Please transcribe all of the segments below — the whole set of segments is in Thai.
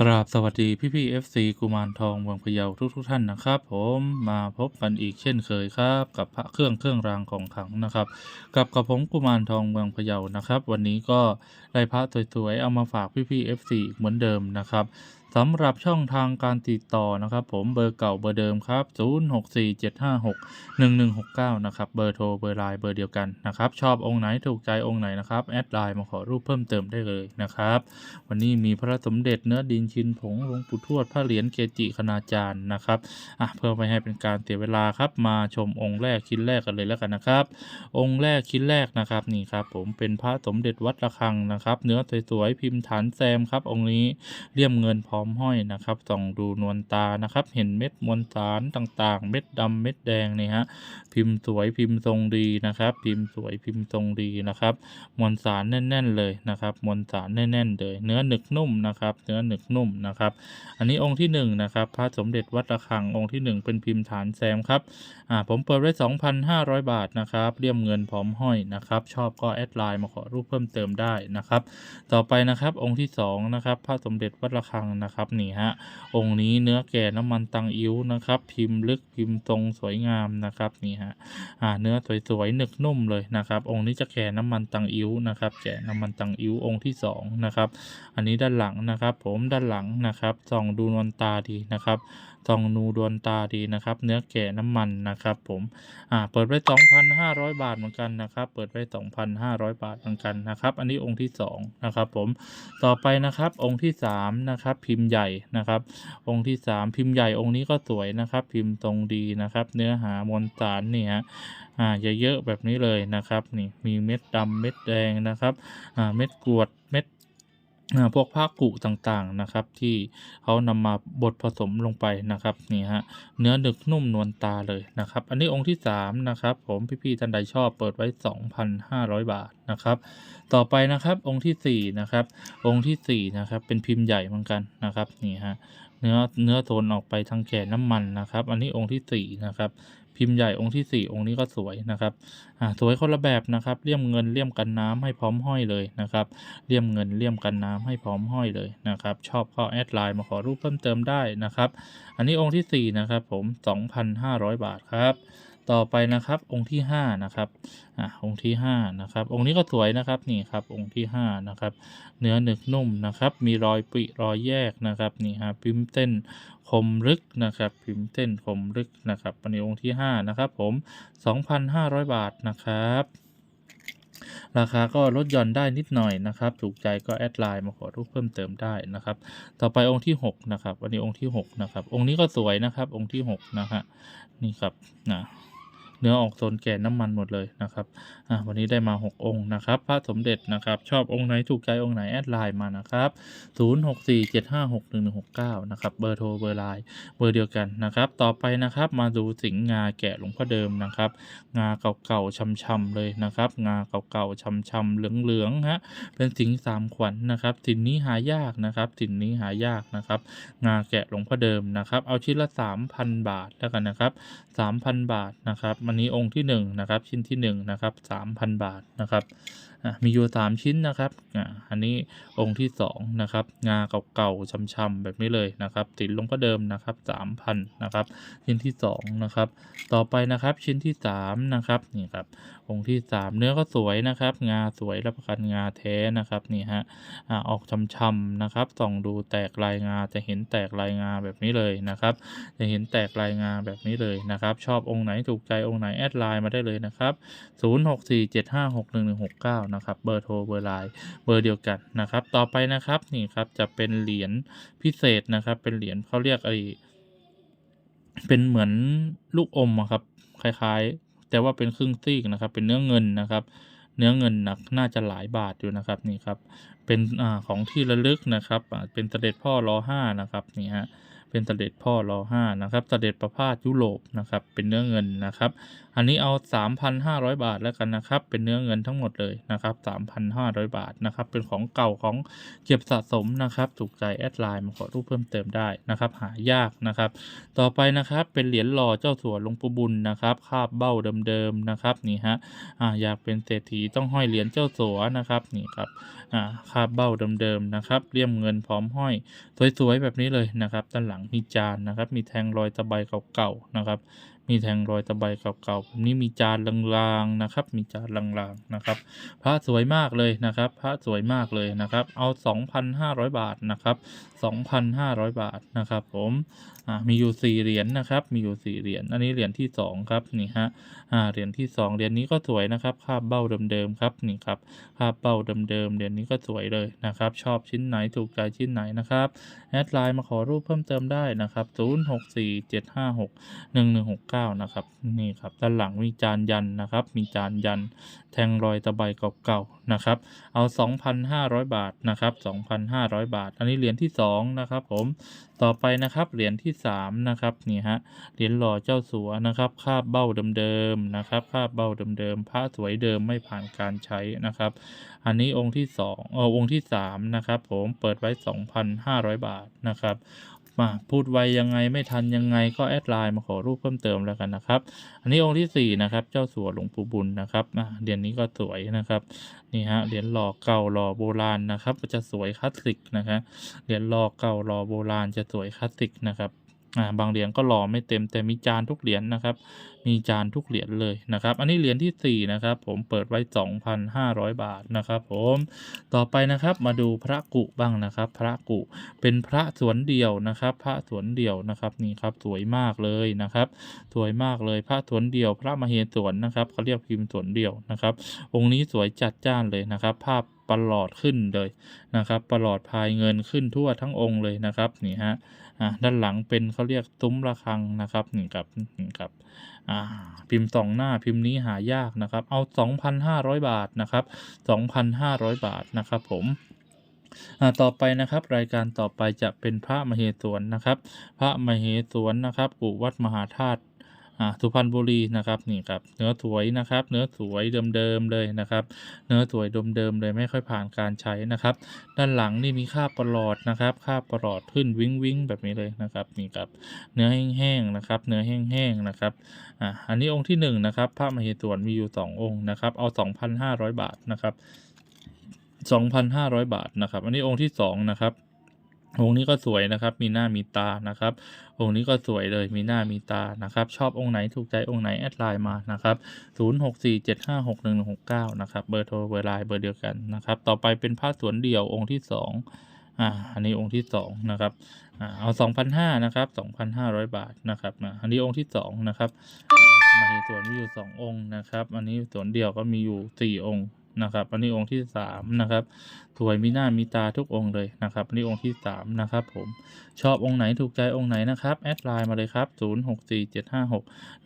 กราบสวัสดีพี่พี่เอฟซีกุมารทองเมืองพะเยาทุกทุกท่านนะครับ ผมมาพบกันอีกเช่นเคยครับ กับพระเครื่องเครื่องรางของขลังนะครับ กับกับผมกุมารทองเมืองพะเยานะครับ วันนี้ก็ได้พระสวยๆเอามาฝากพี่พี่เอฟซีเหมือนเดิมนะครับ สำหรับช่องทางการติดต่อนะครับผมเบอร์เก่าเบอร์เดิมครับ 0647561169 นะครับเบอร์โทรเบอร์ไลน์เบอร์เดียวกันนะครับชอบองค์ไหนถูกใจองค์ไหนนะครับแอดไลน์มาขอรูปเพิ่มเติมได้เลยนะครับ วันนี้มีพระสมเด็จเนื้อดินชินผงหลวงปู่ทวดพระเหรียญเกจิคณาจารย์นะครับอะเพื่อไม่ให้เป็นการเสียเวลาครับมาชมองค์แรกชิ้นแรกกันเลยแล้วกันนะครับ องค์แรกชิ้นแรกนะครับนี่ครับผมเป็นพระสมเด็จวัดระฆังนะครับ เนื้อสวยๆพิมพ์ฐานแซมครับองค์นี้เลี่ยมเงินพร้อมมห้อยนะครับส่องดูนวลตานะครับ เห็นเม็ดมวลสารต่างๆ เม็ดดำเม็ดแดงนี่ฮะพิมพ์สวยพิมพ์ทรงดีนะครับ พิมพ์สวยพิมพ์ทรงดีนะครับ มวลสารแน่น ๆ เลยนะครับมวลสารแน่นๆเลยเนื้อหนึกนุ่มนะครับเนื้อหนึกนุ่มนะครับ อันนี้องค์ที่หนึ่งนะครับพระสมเด็จวัดระฆังองค์ที่หนึ่งเป็นพิมพ์ฐานแซมครับอ่าผมเปิดไว้ 2,500 บาทนะครับเลี่ยมเงินพร้อมห้อยนะครับ ชอบก็แอดไลน์มาขอรูปเพิ่มเติมได้นะครับ ต่อไปนะครับองค์ที่สองนะครับพระสมเด็จวัดระฆังนะครับนี่ฮะองค์นี้เนื้อแก่น้ำมันตังอิ้วนะครับ พิมพ์ลึกพิมพ์ตรงสวยงามนะครับนี่ฮะอ่าเนื้อสวยๆหนึกนุ่มเลยนะครับ องค์นี้จะแก่น้ำมันตังอิ้วนะครับแก่น้ำมันตังอิ้วองค์ที่สองนะครับอันนี้ด้านหลังนะครับ ผมด้านหลังนะครับส่องดูนวลตาดีนะครับ ส่องนูดวลตาดีนะครับ เนื้อแก่น้ำมันนะครับ ผมอ่าเปิดไว้ 2,500 บาทเหมือนกันนะครับ เปิดไว้ 2,500 บาทเหมือนกันนะครับ อันนี้องค์ที่สองนะครับผมต่อไปนะครับองค์ที่สามนะครับพิมพ์ใหญ่นะครับ องค์ที่สามพิมพ์ใหญ่องค์นี้ก็สวยนะครับ พิมพ์ตรงดีนะครับ เนื้อหามวลสารนี่ฮะอ่าเยอะๆแบบนี้เลยนะครับนี่มีเม็ดดำเม็ดแดงนะครับอ่าเม็ดกรวด พวกผ้ากุต่างๆนะครับ ที่เขานำมาบดผสมลงไปนะครับนี่ฮะเนื้อหนึกนุ่มนวลตาเลยนะครับ อันนี้องค์ที่สามนะครับผมพี่ๆท่านใดชอบเปิดไว้ 2,500 บาทนะครับ ต่อไปนะครับองค์ที่สี่นะครับองค์ที่สี่นะครับเป็นพิมพ์ใหญ่เหมือนกันนะครับนี่ฮะเนื้อเนื้อโทนออกไปทางแก่น้ำมันนะครับ อันนี้องค์ที่สี่นะครับ พิมพ์ใหญ่องค์ที่สี่องค์นี้ก็สวยนะครับอ่าสวยคนละแบบนะครับเลี่ยมเงินเลี่ยมกันน้ำให้พร้อมห้อยเลยนะครับเลี่ยมเงินเลี่ยมกันน้ำให้พร้อมห้อยเลยนะครับชอบก็แอดไลน์มาขอรูปเพิ่มเติมได้นะครับ อันนี้องค์ที่สี่นะครับผม 2,500 บาทครับ ต่อไปนะครับองค์ที่ห้านะครับอะองค์ที่ห้านะครับองค์นี้ก็สวยนะครับนี่ครับองค์ที่ห้านะครับเนื้อหนึกนุ่มนะครับมีรอยปิรอยแยกนะครับนี่ฮะพิมพ์เส้นคมลึกนะครับพิมพ์เส้นคมลึกนะครับอันนี้องค์ที่ห้านะครับผม 2,500 บาทนะครับราคาก็ลดหย่อนได้นิดหน่อยนะครับ ถูกใจก็แอดไลน์มาขอรูปเพิ่มเติมได้นะครับ ต่อไปองค์ที่ 6 นะครับอันนี้องค์ที่ 6 นะครับ องค์นี้ก็สวยนะครับ องค์ที่ 6 นะฮะ นี่ครับนะ เนื้อออกโซนแก่น้ำมันหมดเลยนะครับอะวันนี้ได้มา 6 องค์นะครับ พระสมเด็จนะครับ ชอบองค์ไหนถูกใจองค์ไหนแอดไลน์มานะครับ 0647561169 นะครับเบอร์โทรเบอร์ไลน์เบอร์เดียวกันนะครับ ต่อไปนะครับมาดูสิงห์งาแกะหลวงพ่อเดิมนะครับ งาเก่าๆช้ำๆเลยนะครับ งาเก่าๆช้ำๆเหลืองๆฮะเป็นสิงห์สามขวัญนะครับสินนี้หายากนะครับสินนี้หายากนะครับ งาแกะหลวงพ่อเดิมนะครับ เอาชิ้นละ 3,000 บาทแล้วกันนะครับ 3,000 บาทนะครับอันนี้องค์ที่1นะครับชิ้นที่1นะครับ3,000 บาทนะครับ มีอยู่3ชิ้นนะครับอะอันนี้องค์ที่2นะครับงาเก่าๆช้ำๆแบบนี้เลยนะครับติดลงพ่อเดิมนะครับ3,000นะครับชิ้นที่2นะครับต่อไปนะครับชิ้นที่3นะครับนี่ครับองค์ที่3เนื้อก็สวยนะครับ งาสวยรับประกันงาแท้นะครับนี่ฮะอ่าออกช้ำๆนะครับส่องดูแตกลายงาจะเห็นแตกลายงาแบบนี้เลยนะครับจะเห็นแตกลายงาแบบนี้เลยนะครับชอบองค์ไหนถูกใจองค์ไหนแอดไลน์มาได้เลยนะครับ 0647561169นะครับเบอร์โทรเบอร์ไลน์เบอร์เดียวกันนะครับ ต่อไปนะครับนี่ครับจะเป็นเหรียญพิเศษนะครับ เป็นเหรียญเขาเรียกไอเป็นเหมือนลูกอมครับคล้ายๆ แต่ว่าเป็นครึ่งซีกนะครับ เป็นเนื้อเงินนะครับเนื้อเงินหนักน่าจะหลายบาทอยู่นะครับนี่ครับเป็นอของที่ระลึกนะครับเป็นเสด็จพ่อรอห้านะครับนี่ฮะเป็นเสด็จพ่อรอห้านะครับเสด็จประพาสยุโรปนะครับเป็นเนื้อเงินนะครับอันนี้เอา 3,500 บาทแล้วกันนะครับ เป็นเนื้อเงินทั้งหมดเลยนะครับ 3,500 บาทนะครับ เป็นของเก่าของเก็บสะสมนะครับ ถูกใจแอดไลน์มาขอรูปเพิ่มเติมได้นะครับ หายากนะครับ ต่อไปนะครับเป็นเหรียญหล่อเจ้าสัวหลวงปู่บุญนะครับ คาบเบ้าเดิมๆนะครับนี่ฮะอ่าอยากเป็นเศรษฐีต้องห้อยเหรียญเจ้าสัวนะครับนี่ครับอ่าคาบเบ้าเดิมๆนะครับเลี่ยมเงินพร้อมห้อยสวยๆแบบนี้เลยนะครับด้านหลังมีจานนะครับ มีแทงรอยตะไบเก่าๆนะครับ มีแทงรอยตะไบเก่าๆแบบนี้มีจานลางๆนะครับ มีจานลางๆนะครับ พระสวยมากเลยนะครับ พระสวยมากเลยนะครับ เอา 2,500 บาทนะครับ 2,500 บาทนะครับผมอ่ามีอยู่ 4 เหรียญนะครับ มีอยู่ 4 เหรียญ อันนี้เหรียญที่ 2 ครับ นี่ฮะอ่าเหรียญที่ 2 เหรียญนี้ก็สวยนะครับ คาบเบ้าเดิมๆครับ นี่ครับ คาบเบ้าเดิมๆ เหรียญนี้ก็สวยเลยนะครับ ชอบชิ้นไหนถูกใจชิ้นไหนนะครับ แอดไลน์มาขอรูปเพิ่มเติมได้นะครับ 0647561169นะครับนี่ครับด้านหลังมีจานยันนะครับ มีจานยันแทงรอยตะไบเก่าๆนะครับ เอา 2,500 บาทนะครับ2,500 บาท อันนี้เหรียญที่2นะครับผมต่อไปนะครับเหรียญที่3นะครับนี่ฮะเหรียญหล่อเจ้าสัวนะครับคาบเบ้าเดิมๆนะครับคาบเบ้าเดิมๆพระสวยเดิมไม่ผ่านการใช้นะครับ อันนี้องค์ที่2เออองค์ที่3นะครับผมเปิดไว้ 2,500 บาทนะครับ มาพูดไวยังไงไม่ทันยังไงก็แอดไลน์มาขอรูปเพิ่มเติมแล้วกันนะครับ อันนี้องค์ที่4นะครับเจ้าสัวหลวงปู่บุญนะครับเหรียญนี้ก็สวยนะครับนี่ฮะเหรียญหล่อเก่าหล่อโบราณนะครับจะสวยคลาสสิกนะครับเหรียญหล่อเก่าหล่อโบราณจะสวยคลาสสิกนะครับ บางเหรียญก็หล่อไม่เต็มแต่มีจานทุกเหรียญนะครับ มีจานทุกเหรียญเลยนะครับ อันนี้เหรียญที่4นะครับผมเปิดไว้ 2,500 บาทนะครับ ผมต่อไปนะครับมาดูพระกุบ้างนะครับ พระกุเป็นพระสวนเดี่ยวนะครับ พระสวนเดี่ยวนะครับนี่ครับสวยมากเลยนะครับ สวยมากเลยพระสวนเดี่ยว พระมเหสวนนะครับเขาเรียกพิมพ์สวนเดี่ยวนะครับ องค์นี้สวยจัดจ้านเลยนะครับ ภาพประหลอดขึ้นเลยนะครับ ประหลอดพายเงินขึ้นทั่วทั้งองค์เลยนะครับนี่ฮะ อ่าด้านหลังเป็นเขาเรียกซุ้มระฆังนะครับนี่ครับนี่ครับอ่าพิมพ์สองหน้าพิมพ์นี้หายากนะครับ เอา 2,500 บาทนะครับ2,500 บาทนะครับผมต่อไปนะครับรายการต่อไปจะเป็นพระมเหสวนนะครับ พระมเหสวนนะครับกู่วัดมหาธาตุ อ่าสุพรรณบุรีนะครับนี่ครับเนื้อสวยนะครับ เนื้อสวยเดิมๆเลยนะครับ เนื้อสวยเดิมๆเลยไม่ค่อยผ่านการใช้นะครับ ด้านหลังนี่มีค่าบประหลอดนะครับค่าบประหลอดขึ้นวิ้งวิ้งแบบนี้เลยนะครับนี่ครับเนื้อแห้งๆนะครับ เนื้อแห้งๆนะครับอ่าอันนี้องค์ที่หนึ่งนะครับพระมเหสวนมีอยู่สององค์นะครับเอา 2,500 บาทนะครับ2,500 บาทนะครับ อันนี้องค์ที่สองนะครับ องค์นี้ก็สวยนะครับ มีหน้ามีตานะครับ องค์นี้ก็สวยเลย มีหน้ามีตานะครับ ชอบองค์ไหนถูกใจองค์ไหนแอดไลน์มานะครับ 0647561169 นะครับ เบอร์โทรเบอร์ไลน์เบอร์เดียวกันนะครับ ต่อไปเป็นผ้าสวนเดี่ยวองค์ที่สองอ่า อันนี้องค์ที่สองนะครับ อ่า เอา 2,500นะครับ 2,500 บาทนะครับอ่าอันนี้องค์ที่สองนะครับมาเหสวนมีอยู่สององค์นะครับ อันนี้สวนเดี่ยวก็มีอยู่สี่องค์ นะครับ อันนี้องค์ที่สามนะครับสวยมีหน้ามีตาทุกองค์เลยนะครับ อันนี้องค์ที่สามนะครับผม ชอบองค์ไหนถูกใจองค์ไหนนะครับ แอดไลน์มาเลยครับ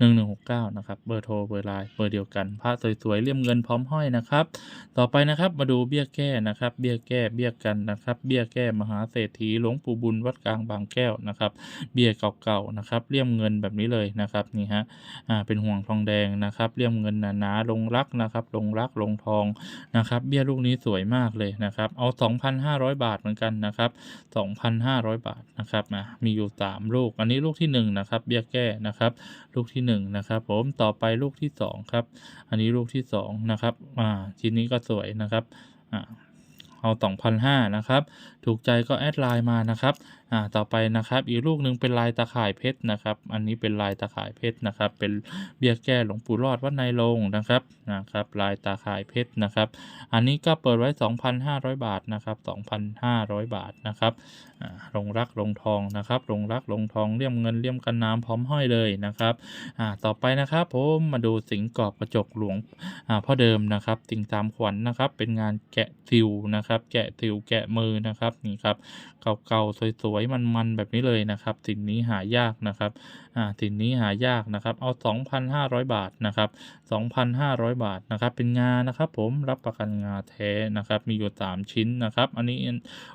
0647561169นะครับ เบอร์โทรเบอร์ไลน์เบอร์เดียวกัน พระสวยๆเลี่ยมเงินพร้อมห้อยนะครับ ต่อไปนะครับมาดูเบี้ยแก้นะครับ เบี้ยแก้เบี้ยกันนะครับ เบี้ยแก้มหาเศรษฐีหลวงปู่บุญวัดกลางบางแก้วนะครับ เบี้ยเก่าๆนะครับ เลี่ยมเงินแบบนี้เลยนะครับนี่ฮะ อ่า เป็นห่วงทองแดงนะครับ เลี่ยมเงินหนาๆลงรักนะครับ ลงรักลงทองนะครับ เบี้ยลูกนี้สวยมากเลยนะครับ เอา 2,500 บาทเหมือนกันนะครับ 2,500 บาทนะครับอะมีอยู่ 3 ลูก อันนี้ลูกที่1นะครับ เบี้ยแก้นะครับ ลูกที่1นะครับ ผม ต่อไปลูกที่2ครับ อันนี้ลูกที่2นะครับ อ่า ชิ้นนี้ก็สวยนะครับ อ่าเอา 2,500นะครับ ถูกใจก็แอดไลน์มานะครับอ่าต่อไปนะครับ อีกลูกหนึ่งเป็นลายตะข่ายเพชรนะครับ อันนี้เป็นลายตะข่ายเพชรนะครับ เป็นเบี้ยแก้หลวงปู่รอดวัดในโรงนะครับนะครับ ลายตาข่ายเพชรนะครับ อันนี้ก็เปิดไว้ 2,500 บาทนะครับ2,500 บาทนะครับอ่าลงรักลงทองนะครับลงรักลงทองเลี่ยมเงินเลี่ยมกันน้ำพร้อมห้อยเลยนะครับอ่าต่อไปนะครับผมมาดูสิงห์กรอบกระจกหลวงอ่าพ่อเดิมนะครับติ่งตามขวัญนะครับ เป็นงานแกะติวนะครับ แกะติวแกะมือนะครับนี่ครับเก่าๆสวยๆมันๆแบบนี้เลยนะครับ สิ่งนี้หายากนะครับ อ่าสิ่งนี้หายากนะครับ เอา 2,500 บาทนะครับ 2,500 บาทนะครับ เป็นงานะครับ ผมรับประกันงาแท้นะครับ มีอยู่ 3 ชิ้นนะครับ อันนี้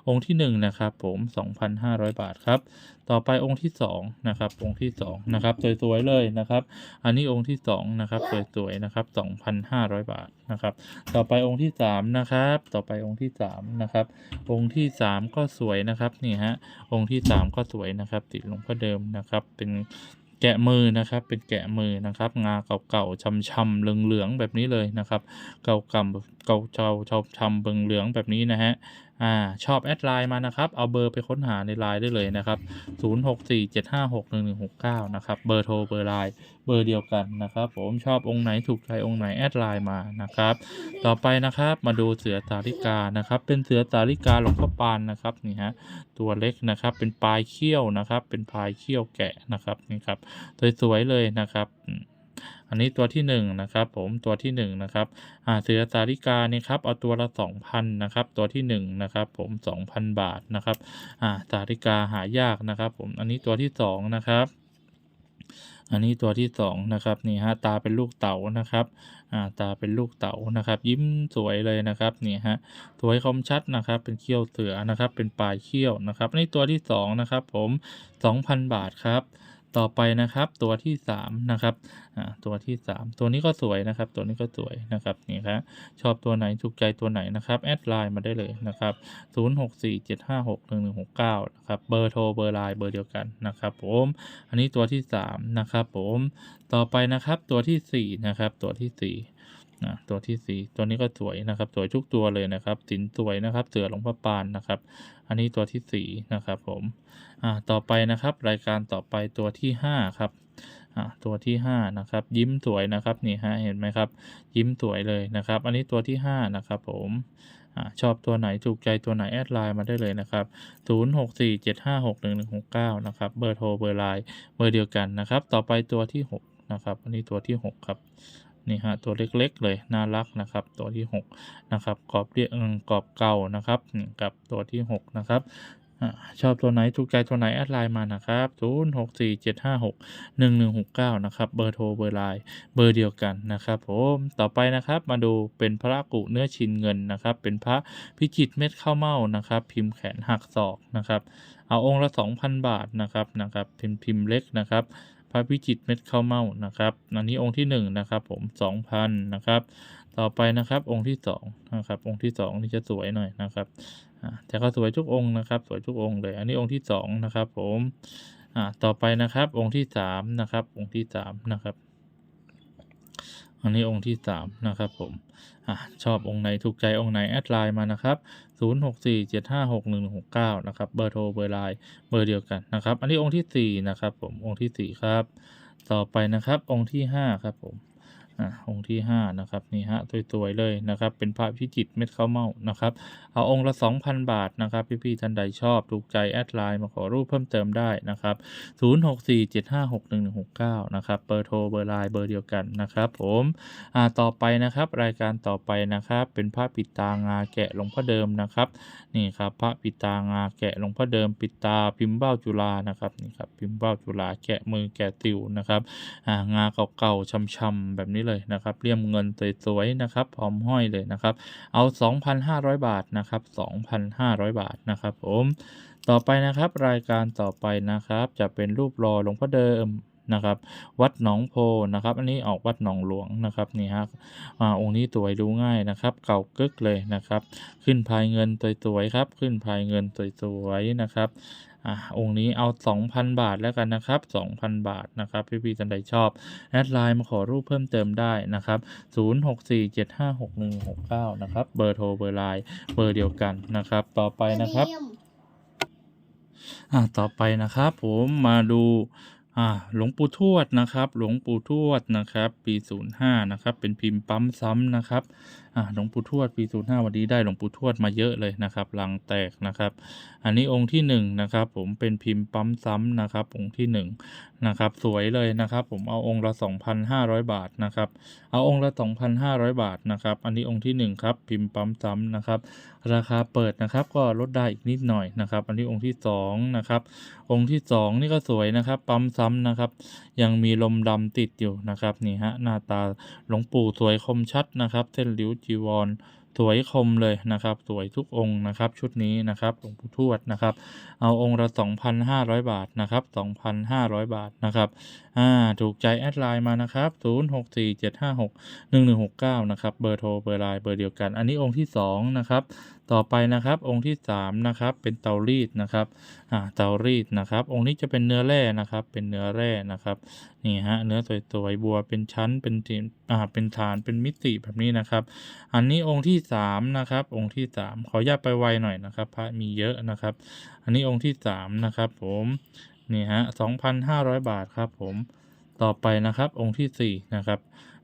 องค์ที่ 1 นะครับ ผม 2,500 บาทครับ ต่อไปองค์ที่2นะครับ องค์ที่2นะครับ สวยๆเลยนะครับ อันนี้องค์ที่2นะครับ สวยๆนะครับ 2,500 บาทนะครับ ต่อไปองค์ที่3นะครับ ต่อไปองค์ที่3นะครับ องค์ที่ 3 ก็สวยนะครับ นี่ฮะ องค์ที่ 3 ก็สวยนะครับ ติดหลวงพ่อเดิมนะครับ เป็น แกะมือนะครับเป็นแกะมือนะครับ งาเก่าๆช้ำๆเหลืองๆแบบนี้เลยนะครับ เก่าๆเก่าๆช้ำเบิงเหลืองแบบนี้นะฮะ อ่าชอบแอดไลน์มานะครับ เอาเบอร์ไปค้นหาในไลน์ได้เลยนะครับ 0647561169 นะครับ เบอร์โทรเบอร์ไลน์เบอร์เดียวกันนะครับ ผมชอบองค์ไหนถูกใจองค์ไหนแอดไลน์มานะครับ ต่อไปนะครับมาดูเสือสาริกานะครับ เป็นเสือสาริกาหลวงพ่อปานนะครับนี่ฮะตัวเล็กนะครับเป็นปลายเขี้ยวนะครับ เป็นปลายเขี้ยวแกะนะครับนี่ครับสวยๆเลยนะครับ อันนี้ตัวที่หนึ่งนะครับผมตัวที่หนึ่งนะครับอ่าเสือสาริกาเนี่ยครับเอาตัวละสองพันนะครับตัวที่หนึ่งนะครับผมสองพันบาทนะครับอ่าสาริกาหายากนะครับผมอันนี้ตัวที่สองนะครับอันนี้ตัวที่สองนะครับนี่ฮะตาเป็นลูกเต๋านะครับอ่าตาเป็นลูกเต๋านะครับ ยิ้มสวยเลยนะครับนี่ฮะสวยคมชัดนะครับ เป็นเขี้ยวเสือนะครับ เป็นปลายเขี้ยวนะครับนี่ตัวที่สองนะครับผม 2,000 บาทครับ ต่อไปนะครับ ตัวที่สามนะครับอ่าตัวที่สามตัวนี้ก็สวยนะครับ ตัวนี้ก็สวยนะครับนี่ครับชอบตัวไหนถูกใจตัวไหนนะครับแอดไลน์มาได้เลยนะครับ0647561169นะครับเบอร์โทรเบอร์ไลน์เบอร์เดียวกันนะครับผมอันนี้ตัวที่สามนะครับผมต่อไปนะครับตัวที่สี่นะครับตัวที่สี่ นะตัวที่สี่ตัวนี้ก็สวยนะครับ สวยทุกตัวเลยนะครับสินสวยนะครับ เสือหลวงพ่อปานนะครับ อันนี้ตัวที่สี่นะครับผมอ่าต่อไปนะครับ รายการต่อไปตัวที่ห้าครับอ่าตัวที่ห้านะครับยิ้มสวยนะครับนี่ฮะเห็นไหมครับ ยิ้มสวยเลยนะครับ อันนี้ตัวที่ห้านะครับผมอ่าชอบตัวไหนถูกใจตัวไหนแอดไลน์มาได้เลยนะครับ 0647561169 นะครับ เบอร์โทรเบอร์ไลน์เบอร์เดียวกันนะครับ ต่อไปตัวที่ 6 นะครับ อันนี้ตัวที่ 6 ครับ นี่ฮะตัวเล็กๆเลยน่ารักนะครับ ตัวที่ 6 นะครับกรอบเรียกกรอบเก่านะครับกับตัวที่ 6 นะครับอชอบตัวไหนถูกใจตัวไหนแอดไลน์มานะครับ 0647561169 นะครับ เบอร์โทรเบอร์ไลน์เบอร์เดียวกันนะครับผมต่อไปนะครับมาดูเป็นพระกุเนื้อชินเงินนะครับ เป็นพระพิจิตรเม็ดข้าวเม่านะครับ พิมพ์แขนหักศอกนะครับ เอาองค์ละ 2,000 บาทนะครับนะครับ พิมพ์พิมพ์เล็กนะครับ พระพิจิตเม็ดข้าวเม่านะครับอันนี้องค์ที่หนึ่งนะครับผม2,000นะครับต่อไปนะครับองค์ที่สองนะครับองค์ที่สองนี่จะสวยหน่อยนะครับแต่ก็สวยทุกองค์นะครับ สวยทุกองค์เลย อันนี้องค์ที่สองนะครับผมอ่าต่อไปนะครับองค์ที่สามนะครับองค์ที่สามนะครับ อันนี้องค์ที่สามนะครับผมอชอบองค์ไหนถูกใจองค์ไหน แอดไลน์มานะครับ 0647561169 นะครับ เบอร์โทรเบอร์ไลน์เบอร์เดียวกันนะครับ อันนี้องค์ที่สี่นะครับผมองค์ที่สี่ครับ ต่อไปนะครับองค์ที่ห้าครับผม อ่าองค์ที่ห้านะครับนี่ฮะสวยๆเลยนะครับ เป็นพระพิจิตเม็ดข้าวเม่านะครับ เอาองค์ละ 2,000 บาทนะครับ พี่ๆท่านใดชอบถูกใจ แอดไลน์มาขอรูปเพิ่มเติมได้นะครับ 0647561169 นะครับเบอร์โทรเบอร์ไลน์เบอร์เดียวกันนะครับ ผมอ่าต่อไปนะครับ รายการต่อไปนะครับ เป็นพระปิดตางาแกะหลวงพ่อเดิมนะครับนี่ครับพระปิดตางาแกะหลวงพ่อเดิมปิดตาพิมพ์เบ้าจุฬานะครับนี่ครับพิมพ์เบ้าจุฬาแกะมือแกะติวนะครับอ่างาเก่าๆช้ำๆแบบนี้เลยนะครับเลี่ยมเงินสวยๆนะครับพร้อมห้อยเลยนะครับ เอา 2,500 บาทนะครับ2,500 บาทนะครับผมต่อไปนะครับรายการต่อไปนะครับ จะเป็นรูปรอหลวงพ่อเดิมนะครับวัดหนองโพนะครับ อันนี้ออกวัดหนองหลวงนะครับนี่ฮะอ่าองค์นี้สวยดูง่ายนะครับ เก่ากึกเลยนะครับ ขึ้นภายเงินสวยๆครับ ขึ้นภายเงินสวยๆนะครับ อะองค์นี้เอา 2,000 บาทแล้วกันนะครับ 2,000 บาทนะครับพี่ๆท่านใดชอบแอดไลน์มาขอรูปเพิ่มเติมได้นะครับ 0647561169 นะครับ เบอร์โทรเบอร์ไลน์เบอร์เดียวกันนะครับ ต่อไปนะครับอ่าต่อไปนะครับผมมาดูอ่าหลวงปู่ทวดนะครับ หลวงปู่ทวดนะครับ ปี 05 นะครับ เป็นพิมพ์ปั๊มซ้ำนะครับอ่าหลวงปู่ทวดปี05วันนี้ได้หลวงปู่ทวดมาเยอะเลยนะครับลังแตกนะครับ อันนี้องค์ที่หนึ่งนะครับ ผมเป็นพิมพ์ปั๊มซ้ำนะครับ องค์ที่หนึ่งนะครับ สวยเลยนะครับ ผมเอาองค์ละ2,500บาทนะครับ เอาองค์ละ2,500บาทนะครับ อันนี้องค์ที่หนึ่งครับ พิมพ์ปั๊มซ้ำนะครับ ราคาเปิดนะครับ ก็ลดได้อีกนิดหน่อยนะครับ อันนี้องค์ที่สองนะครับ องค์ที่สองนี่ก็สวยนะครับ ปั๊มซ้ำนะครับ ยังมีลมดำติดอยู่นะครับนี่ฮะหน้าตาหลวงปู่สวยคมชัดนะครับ เส้นริ้วจีวร สวยคมเลยนะครับ สวยทุกองค์นะครับ ชุดนี้นะครับหลวงปู่ทวดนะครับ เอาองค์ละ 2,500 บาทนะครับ2,500 บาทนะครับอ่าถูกใจแอดไลน์มานะครับ 0647561169 นะครับเบอร์โทรเบอร์ไลน์เบอร์เดียวกัน อันนี้องค์ที่2นะครับ ต่อไปนะครับ องค์ที่3นะครับเป็นเตารีดนะครับอ่าเตารีดนะครับ องค์นี้จะเป็นเนื้อแร่นะครับ เป็นเนื้อแร่นะครับนี่ฮะเนื้อสวยๆบัวเป็นชั้นเป็นทีอ่าเป็นฐานเป็นมิติแบบนี้นะครับ อันนี้องค์ที่สามนะครับองค์ที่สามขออนุญาตไปไวหน่อยนะครับพระมีเยอะนะครับ อันนี้องค์ที่สามนะครับผมนี่ฮะสองพันห้าร้อยบาทครับผมต่อไปนะครับองค์ที่สี่นะครับ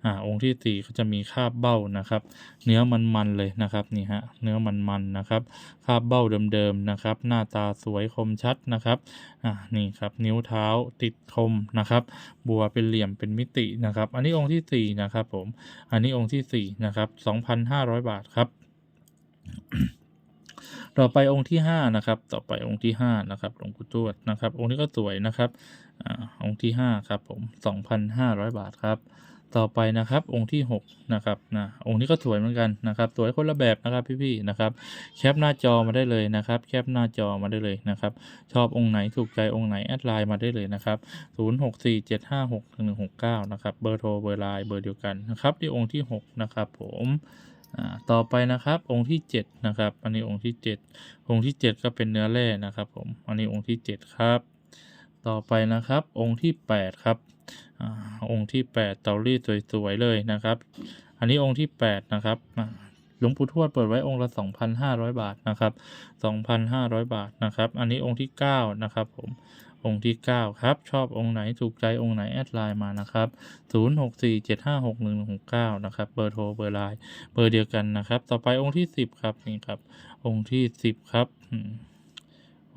อ่าองค์ที่สี่ก็จะมีคาบเบ้านะครับ เนื้อมันๆเลยนะครับนี่ฮะเนื้อมันๆนะครับคาบเบ้าเดิมๆนะครับ หน้าตาสวยคมชัดนะครับอ่านี่ครับนิ้วเท้าติดคมนะครับ บัวเป็นเหลี่ยมเป็นมิตินะครับ อันนี้องค์ที่สี่นะครับผมอันนี้องค์ที่สี่นะครับสองพันห้าร้อยบาทครับต่อไปองค์ที่ห้านะครับต่อไปองค์ที่ห้านะครับหลวงปู่ทวดนะครับ องค์นี้ก็สวยนะครับอ่าองค์ที่ห้าครับผมสองพันห้าร้อยบาทครับ ต่อไปนะครับองค์ที่หกนะครับนะองค์นี้ก็สวยเหมือนกันนะครับสวยคนละแบบนะครับพี่ๆนะครับแคปหน้าจอมาได้เลยนะครับแคปหน้าจอมาได้เลยนะครับชอบองค์ไหนถูกใจองค์ไหนแอดไลน์มาได้เลยนะครับ0647561169นะครับเบอร์โทรเบอร์ไลน์เบอร์เดียวกันนะครับที่องค์ที่ 6 นะครับผมอ่าต่อไปนะครับองค์ที่ 7 นะครับ อันนี้องค์ที่ 7 องค์ที่ 7 ก็เป็นเนื้อแร่นะครับผมอันนี้องค์ที่ 7 ครับ ต่อไปนะครับองค์ที่ 8 ครับ อองค์ที่ 8 เตารีดสวยๆเลยนะครับ อันนี้องค์ที่ 8 นะครับหลวงปู่ทวดเปิดไว้องค์ละ 2,500 บาทนะครับ 2,500 บาทนะครับ อันนี้องค์ที่9นะครับผมองค์ที่ 9 ครับ ชอบองค์ไหนถูกใจองค์ไหน แอดไลน์มานะครับ 0647561169 นะครับเบอร์โทรเบอร์ไลน์เบอร์เดียวกันนะครับ ต่อไปองค์ที่ 10 ครับนี่ครับ องค์ที่ 10 ครับ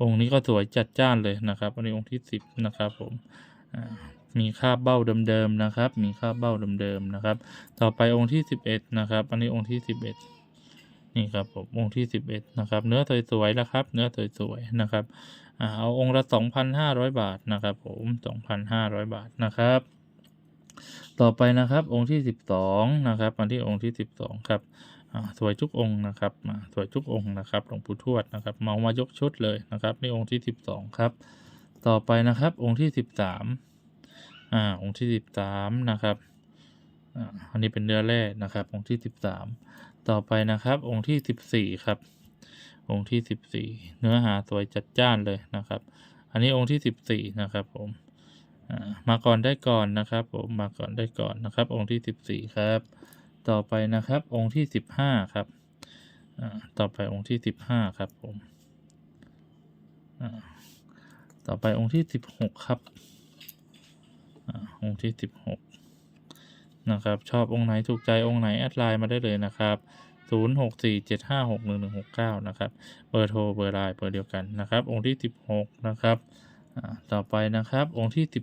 องค์นี้ก็สวยจัดจ้านเลยนะครับ อันนี้องค์ที่ 10 นะครับผม มีค่าเบ้าเดิมๆนะครับ มีค่าเบ้าเดิมๆนะครับ ต่อไปองค์ที่ 11 นะครับ อันนี้องค์ที่ 11 นี่ครับผมองค์ที่ 11 นะครับ เนื้อสวยๆแล้วครับ เนื้อสวยๆนะครับอ่าเอาองค์ละ 2,500 บาทนะครับ ผม 2,500 บาทนะครับ ต่อไปนะครับองค์ที่ 12 นะครับอันที่องค์ที่ 12 ครับอ่าสวยทุกองค์นะครับอ่าสวยทุกองค์นะครับหลวงปู่ทวดนะครับเมามายกชุดเลยนะครับนี่องค์ที่ 12 ครับ ต่อไปนะครับองค์ที่ 13 อ่าองค์ที่13นะครับอ่าอันนี้เป็นเนื้อแร่นะครับ องค์ที่13ต่อไปนะครับ องค์ที่14ครับ องค์ที่14เนื้อหาสวยจัดจ้านเลยนะครับ อันนี้องค์ที่14นะครับผมอ่ามาก่อนได้ก่อนนะครับผมมาก่อนได้ก่อนนะครับ องค์ที่14ครับ ต่อไปนะครับ องค์ที่15ครับอ่าต่อไปองค์ที่15ครับผมอ่าต่อไปองค์ที่16ครับ องค์ที่ 16 นะครับ ชอบองค์ไหนถูกใจองค์ไหน แอดไลน์มาได้เลยนะครับ 0647561169 นะครับ เบอร์โทรเบอร์ไลน์เบอร์เดียวกันนะครับ องค์ที่ 16 นะครับต่อไปนะครับ องค์ที่ 17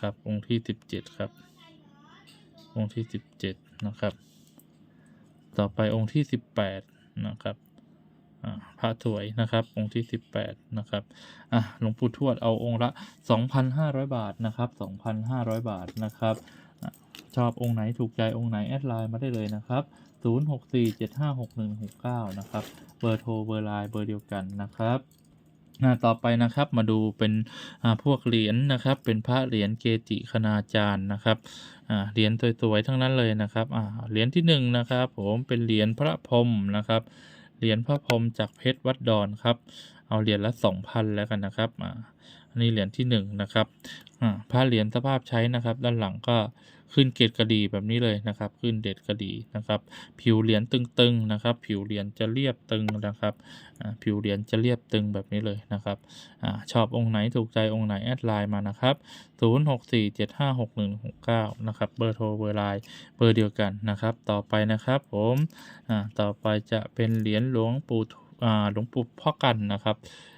ครับ องค์ที่ 17 ครับ องค์ที่ 17 นะครับ ต่อไปองค์ที่ 18 นะครับ พระถวยนะครับ องค์ที่ 18 นะครับอะหลวงปู่ทวดเอาองค์ละ 2,500 บาทนะครับ 2,500 บาทนะครับ ชอบองค์ไหนถูกใจองค์ไหน แอดไลน์มาได้เลยนะครับ 0647561169 นะครับ เบอร์โทรเบอร์ไลน์เบอร์เดียวกันนะครับต่อไปนะครับมาดูเป็นพวกเหรียญนะครับ เป็นพระเหรียญเกจิคณาจารย์นะครับเหรียญสวยๆทั้งนั้นเลยนะครับเหรียญที่หนึ่งนะครับผมเป็นเหรียญพระพรมนะครับ เหรียญพระพรหมจากเพชรวัดดอนครับ เอาเหรียญละสองพันแล้วกันนะครับอ่าอันนี้เหรียญที่หนึ่งนะครับอ่าพระเหรียญสภาพใช้นะครับ ด้านหลังก็ ขึ้นเกตกระดีแบบนี้เลยนะครับ ขึ้นเด็ดกระดีนะครับ ผิวเหรียญตึงๆนะครับ ผิวเหรียญจะเรียบตึงนะครับอ่าผิวเหรียญจะเรียบตึงแบบนี้เลยนะครับอ่าชอบองค์ไหนถูกใจองค์ไหนแอดไลน์มานะครับ 0647561169 นะครับเบอร์โทรเบอร์ไลน์เบอร์เดียวกันนะครับ ต่อไปนะครับผมอ่าต่อไปจะเป็นเหรียญหลวงปู่อ่าหลวงปู่พ่อกันนะครับ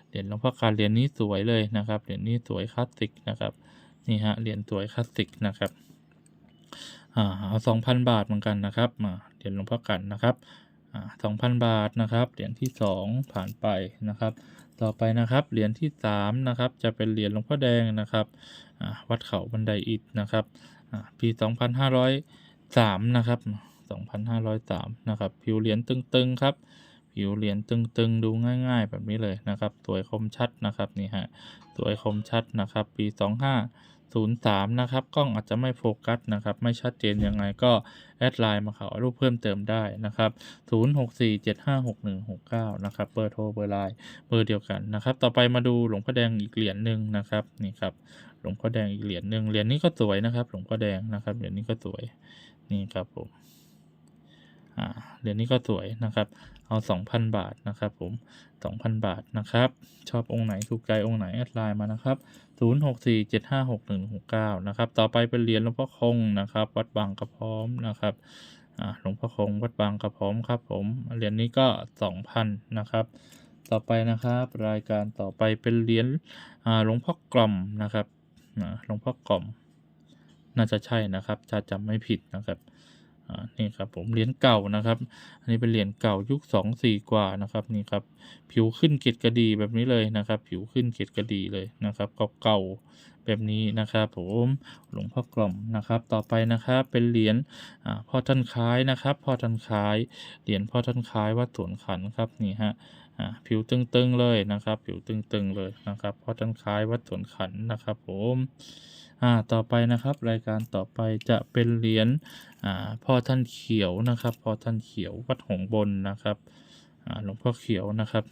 เหรียญหลวงพ่อกันเหรียญนี้สวยเลยนะครับเหรียญนี้สวยคลาสสิกนะครับนี่ฮะเหรียญสวยคลาสสิกนะครับ อ่าเอาสองพันบาทเหมือนกันนะครับมาเหรียญหลวงพ่อกันนะครับอ่าสองพันบาทนะครับเหรียญที่สองผ่านไปนะครับ ต่อไปนะครับเหรียญที่สามนะครับ จะเป็นเหรียญหลวงพ่อแดงนะครับอ่าวัดเขาบันไดอิฐนะครับอ่าปีสองพันห้าร้อยสามนะครับสองพันห้าร้อยสามนะครับ ผิวเหรียญตึงๆครับผิวเหรียญตึงๆ ดูง่ายๆ แบบนี้เลยนะครับ สวยคมชัดนะครับนี่ฮะ สวยคมชัดนะครับ ปี 03 นะครับ กล้องอาจจะไม่โฟกัสนะครับ ไม่ชัดเจนยังไงก็แอดไลน์มาขอรูปเพิ่มเติมได้นะครับ 0647561169 นะครับ เบอร์โทรเบอร์ไลน์เบอร์เดียวกันนะครับ ต่อไปมาดูหลวงพ่อแดงอีกเหรียญหนึ่งนะครับนี่ครับหลวงพ่อแดงอีกเหรียญหนึ่งเหรียญนี้ก็สวยนะครับ หลวงพ่อแดงนะครับเหรียญนี้ก็สวยนี่ครับผมเหรียญนี้ก็สวยนะครับ เอา 2,000 บาทนะครับผม 2,000 บาทนะครับ ชอบองค์ไหนถูกใจองค์ไหนแอดไลน์มานะครับ 0647561169 นะครับ ต่อไปเป็นเหรียญหลวงพ่อคงนะครับ วัดบางกระพร้อมนะครับอ่าหลวงพ่อคงวัดบางกระพร้อมครับผม เหรียญนี้ก็ 2,000 นะครับ ต่อไปนะครับรายการต่อไปเป็นเหรียญอ่าหลวงพ่อกล่อมนะครับอ่าหลวงพ่อกล่อม น่าจะใช่นะครับถ้าจำไม่ผิดนะครับ นี่ครับผมเหรียญเก่านะครับ อันนี้เป็นเหรียญเก่ายุคสองสี่กว่านะครับนี่ครับผิวขึ้นเกล็ดกระดีแบบนี้เลยนะครับ ผิวขึ้นเกล็ดกระดีเลยนะครับเก่าๆแบบนี้นะครับ ผมหลวงพ่อกล่อมนะครับ ต่อไปนะครับเป็นเหรียญพ่อท่านคล้ายนะครับพ่อท่านคล้ายเหรียญพ่อท่านคล้ายวัดสวนขันครับนี่ฮะผิวตึงๆเลยนะครับ ผิวตึงๆเลยนะครับพ่อท่านคล้ายวัดสวนขันนะครับ ผม อ่าต่อไปนะครับ รายการต่อไปจะเป็นเหรียญอ่าพ่อท่านเขียวนะครับพ่อท่านเขียววัดหงบนนะครับอ่าหลวงพ่อเขียวนะครับ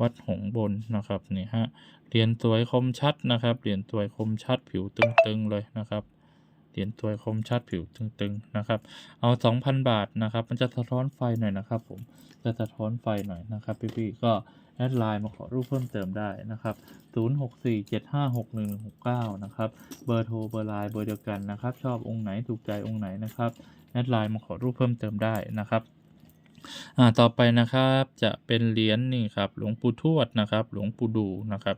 วัดหงบนนะครับนี่ฮะเหรียญสวยคมชัดนะครับเหรียญสวยคมชัดผิวตึงๆเลยนะครับเหรียญสวยคมชัดผิวตึงๆนะครับ เอา 2,000 บาทนะครับ มันจะสะท้อนไฟหน่อยนะครับ ผม จะสะท้อนไฟหน่อยนะครับพี่ๆก็ แอดไลน์มาขอรูปเพิ่มเติมได้นะครับ 0647561169 นะครับ เบอร์โทรเบอร์ไลน์เบอร์เดียวกันนะครับ ชอบองค์ไหนถูกใจองค์ไหนนะครับ แอดไลน์มาขอรูปเพิ่มเติมได้นะครับอ่าต่อไปนะครับจะเป็นเหรียญนี่ครับหลวงปู่ทวดนะครับ หลวงปู่ดูนะครับ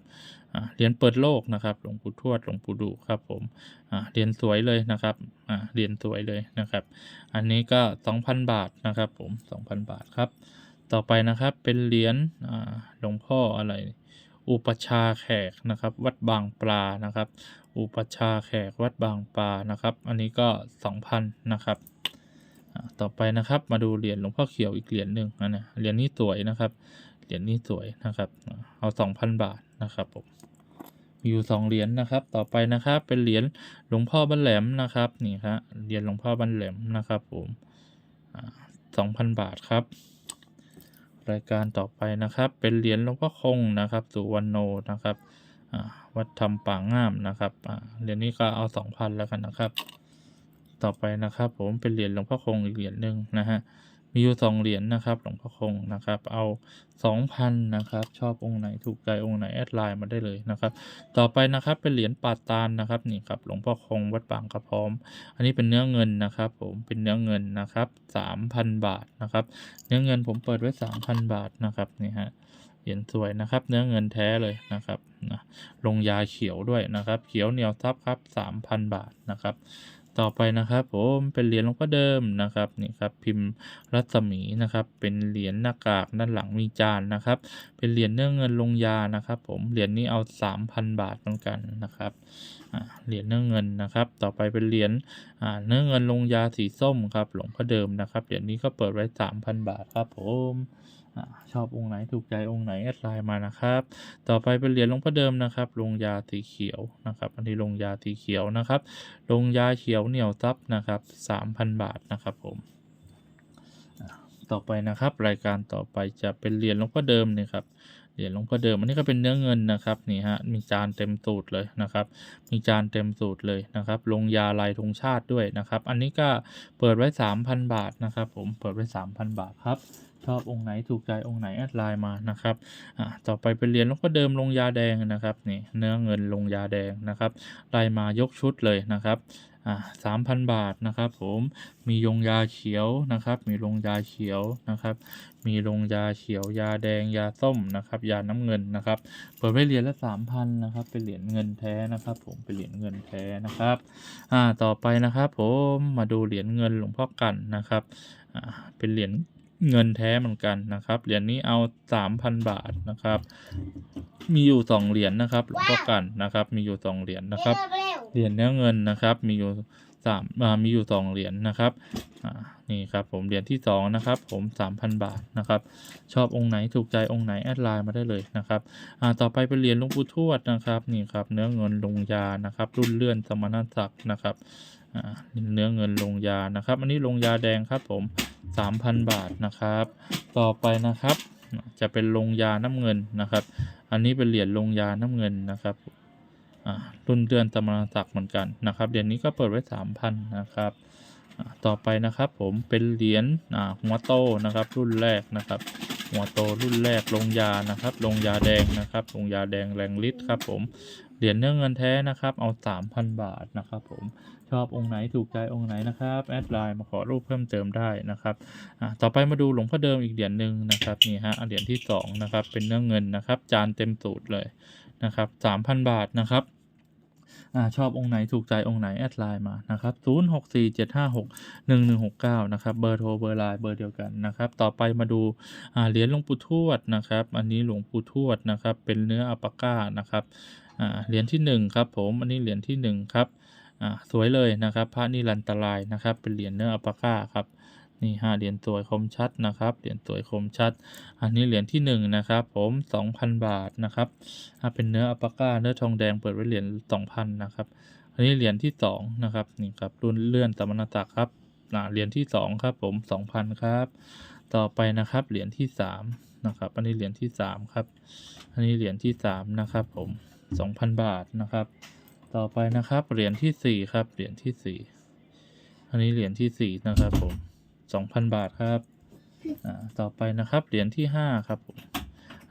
อ่าเหรียญเปิดโลกนะครับหลวงปู่ทวดหลวงปู่ดูครับผมอ่าเหรียญสวยเลยนะครับอ่าเหรียญสวยเลยนะครับ อันนี้ก็ 2,000 บาทนะครับผม 2,000 บาทครับ ต่อไปนะครับเป็นเหรียญหลวงพ่ออะไร อุปชาแขกนะครับ วัดบางปลานะครับ อุปชาแขกวัดบางปลานะครับ อันนี้ก็ 2,000 นะครับต่อไปนะครับมาดูเหรียญหลวงพ่อเขียวอีกเหรียญหนึ่งนะเหรียญนี้สวยนะครับเหรียญนี้สวยนะครับอ่าเอา 2,000 บาทนะครับผมมีอยู่สองเหรียญนะครับ ต่อไปนะครับ เป็นเหรียญหลวงพ่อบันแหลมนะครับนี่ครับเหรียญหลวงพ่อบันแหลมนะครับผมสองพันบาทครับ รายการต่อไปนะครับ เป็นเหรียญหลวงพ่อคงนะครับ สุวรรณโนนะครับวัดธรรมป่างงามนะครับเหรียญนี้ก็เอาสองพันแล้วกันนะครับ ต่อไปนะครับ ผมเป็นเหรียญหลวงพ่อคงอีกเหรียญหนึ่งนะฮะ มีอยู่สองเหรียญนะครับหลวงพ่อคงนะครับ เอาสองพันนะครับ ชอบองค์ไหนถูกใจองค์ไหนแอดไลน์มาได้เลยนะครับ ต่อไปนะครับเป็นเหรียญปาตานนะครับนี่ครับหลวงพ่อคงวัดบางกระพร้อม อันนี้เป็นเนื้อเงินนะครับ ผมเป็นเนื้อเงินนะครับสามพันบาทนะครับ เนื้อเงินผมเปิดไว้สามพันบาทนะครับนี่ฮะเหรียญสวยนะครับ เนื้อเงินแท้เลยนะครับนะลงยาเขียวด้วยนะครับ เขียวเหนียวซับครับสามพันบาทนะครับ ต่อไปนะครับผมเป็นเหรียญหลวงพ่อเดิมนะครับนี่ครับพิมพ์รัศมีนะครับเป็นเหรียญหน้ากากด้านหลังมีจานนะครับ เป็นเหรียญเนื้อเงินลงยานะครับ ผมเหรียญนี้เอาสามพันบาทเหมือนกันนะครับเหรียญเนื้อเงินนะครับ ต่อไปเป็นเหรียญเนื้อเงินลงยาสีส้มครับหลวงพ่อเดิมนะครับเหรียญนี้ก็เปิดไว้สามพันบาทครับผม ชอบองค์ไหนถูกใจองค์ไหนแอดไลน์มานะครับ ต่อไปเป็นเหรียญหลวงพ่อเดิมนะครับ ลงยาสีเขียวนะครับ อันนี้ลงยาสีเขียวนะครับ ลงยาเขียวเหนียวซับนะครับสามพันบาทนะครับผมต่อไปนะครับ รายการต่อไปจะเป็นเหรียญหลวงพ่อเดิมนี่ยครับเหรียญหลวงพ่อเดิมอันนี้ก็เป็นเนื้อเงินนะครับนี่ฮะมีจานเต็มสูตรเลยนะครับ มีจานเต็มสูตรเลยนะครับ ลงยาลายธงชาติด้วยนะครับ อันนี้ก็เปิดไว้ 3,000 บาทนะครับ ผมเปิดไว้ 3,000 บาทครับ ชอบองค์ไหนถูกใจองค์ไหนแอดไลน์มานะครับอ่าต่อไปเป็นเหรียญหลวงพ่อเดิมลงยาแดงนะครับนี่เนื้อเงินลงยาแดงนะครับไลมายกชุดเลยนะครับอ่าสามพันบาทนะครับผมมียงยาเขียวนะครับ มีลงยาเขียวนะครับ มีลงยาเขียวยาแดงยาส้มนะครับ ยาน้ำเงินนะครับ เปิดไว้เหรียญละสามพันนะครับ เป็นเหรียญเงินแท้นะครับ ผมเป็นเหรียญเงินแท้นะครับอ่าต่อไปนะครับ ผมมาดูเหรียญเงินหลวงพ่อกันนะครับอ่าเป็นเหรียญ เงินแท้เหมือนกันนะครับ เหรียญนี้เอาสามพันบาทนะครับ มีอยู่สองเหรียญนะครับหลวงพ่อกันนะครับ มีอยู่สองเหรียญนะครับ เหรียญเนื้อเงินนะครับ มีอยู่สามามีอยู่สองเหรียญนะครับอ่านี่ครับผมเหรียญที่สองนะครับ ผมสามพันบาทนะครับ ชอบองค์ไหนถูกใจองค์ไหนแอดไลน์มาได้เลยนะครับอ่าต่อไปเป็นเหรียญหลวงปู่ทวดนะครับนี่ครับเนื้อเงินลงยานะครับ รุ่นเลื่อนสมณศักดิ์นะครับอ่าเนื้อเงินลงยานะครับ อันนี้ลงยาแดงครับผม สามพันบาทนะครับ ต่อไปนะครับจะเป็นลงยาน้ำเงินนะครับ อันนี้เป็นเหรียญลงยาน้ำเงินนะครับอ่ารุ่นเดือนตำราศักดิ์เหมือนกันนะครับเหรียญนี้ก็เปิดไว้สามพันนะครับต่อไปนะครับผมเป็นเหรียญอ่าหัวโตนะครับรุ่นแรกนะครับ หัวโตรุ่นแรกลงยานะครับ ลงยาแดงนะครับลงยาแดงแรงฤทธิ์ครับผมเหรียญเนื้อเงินแท้นะครับเอาสามพันบาทนะครับผม อบองค์ไหนถูกใจองค์ไหนนะครับแอดไลน์มาขอรูปเพิ่มเติมได้นะครับอะต่อไปมาดูหลวงพ่อเดิมอีกเหรียญหนึ่งนะครับนี่ฮะเหรียญที่สองนะครับเป็นเนื้อเงินนะครับ จานเต็มสูตรเลยนะครับสามพันบาทนะครับอ่าชอบองค์ไหนถูกใจองค์ไหน แอดไลน์มานะครับศูนย์หกสี่เจ็ดห้าหกหนึ่งหนึ่งหกเก้านะครับเบอร์โทรเบอร์ไลน์เบอร์เดียวกันนะครับ ต่อไปมาดูอ่าเหรียญหลวงปู่ทวดนะครับ อันนี้หลวงปู่ทวดนะครับ เป็นเนื้ออัปปาก้านะครับอ่าเหรียญที่หนึ่งครับผม อันนี้เหรียญที่หนึ่งครับ อ่าสวยเลยนะครับพระนิรันตรายนะครับ เป็นเหรียญเนื้ออัปปาก้าครับนี่ห้าเหรียญสวยคมชัดนะครับเหรียญสวยคมชัด อันนี้เหรียญที่หนึ่งนะครับผมสองพันบาทนะครับอ่าเป็นเนื้ออัปปาก้าเนื้อทองแดงเปิดไว้เหรียญสองพันนะครับอันนี้เหรียญที่สองนะครับนี่ครับรุ่นเลื่อนตมนตักครับอ่าเหรียญที่สองครับผมสองพันครับต่อไปนะครับเหรียญที่สามนะครับอันนี้เหรียญที่สามครับอันนี้เหรียญที่สามนะครับผมสองพันบาทนะครับ ต่อไปนะครับ เหรียญที่สี่ครับ เหรียญที่สี่อันนี้เหรียญที่สี่นะครับผมสองพันบาทครับ อ่า ต่อไปนะครับ เหรียญที่ห้าครับผม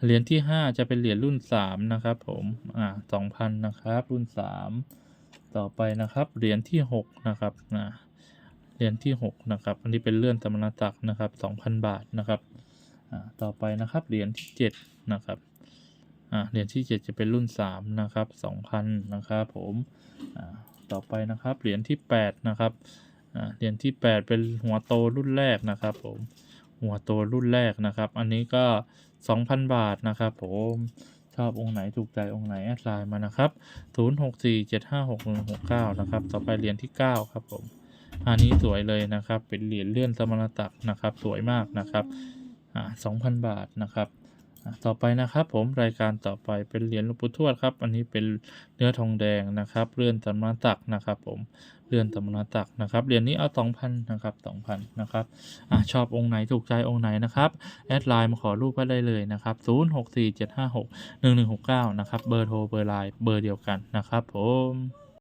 เหรียญที่ห้าจะเป็นเหรียญรุ่นสามนะครับ ผม อ่าสองพันนะครับ รุ่นสามต่อไปนะครับ เหรียญที่หกนะครับอ่าเหรียญที่หกนะครับ อันนี้เป็นเลื่อนตำนานตักนะครับสองพันบาทนะครับ อ่า ต่อไปนะครับ เหรียญที่เจ็ดนะครับ อ่าเหรียญที่เจ็ดจะเป็นรุ่นสามนะครับสองพันนะครับผมอ่าต่อไปนะครับเหรียญที่แปดนะครับอ่าเหรียญที่แปดเป็นหัวโตรุ่นแรกนะครับผมหัวโตรุ่นแรกนะครับ อันนี้ก็ 2,000 บาทนะครับผมชอบองค์ไหนถูกใจองค์ไหนแอดไลน์มานะครับ 0647561169 นะครับ ต่อไปเหรียญที่ 9 ครับผม อันนี้สวยเลยนะครับ เป็นเหรียญเลื่อนสมณตักนะครับ สวยมากนะครับ อ่า 2,000 บาทนะครับ ต่อไปนะครับผมรายการต่อไปเป็นเหรียญหลวงปู่ทวดครับ อันนี้เป็นเนื้อทองแดงนะครับเลื่อนตำนาตักนะครับ ผมเลื่อนตำนาตักนะครับเหรียญนี้เอาสองพันนะครับสองพันนะครับอะชอบองค์ไหนถูกใจองค์ไหนนะครับแอดไลน์มาขอรูปก็ได้เลยนะครับศูนย์หกสี่เจ็ดห้าหกหนึ่งหนึ่งหกเก้านะครับเบอร์โทรเบอร์ไลน์เบอร์เดียวกันนะครับผม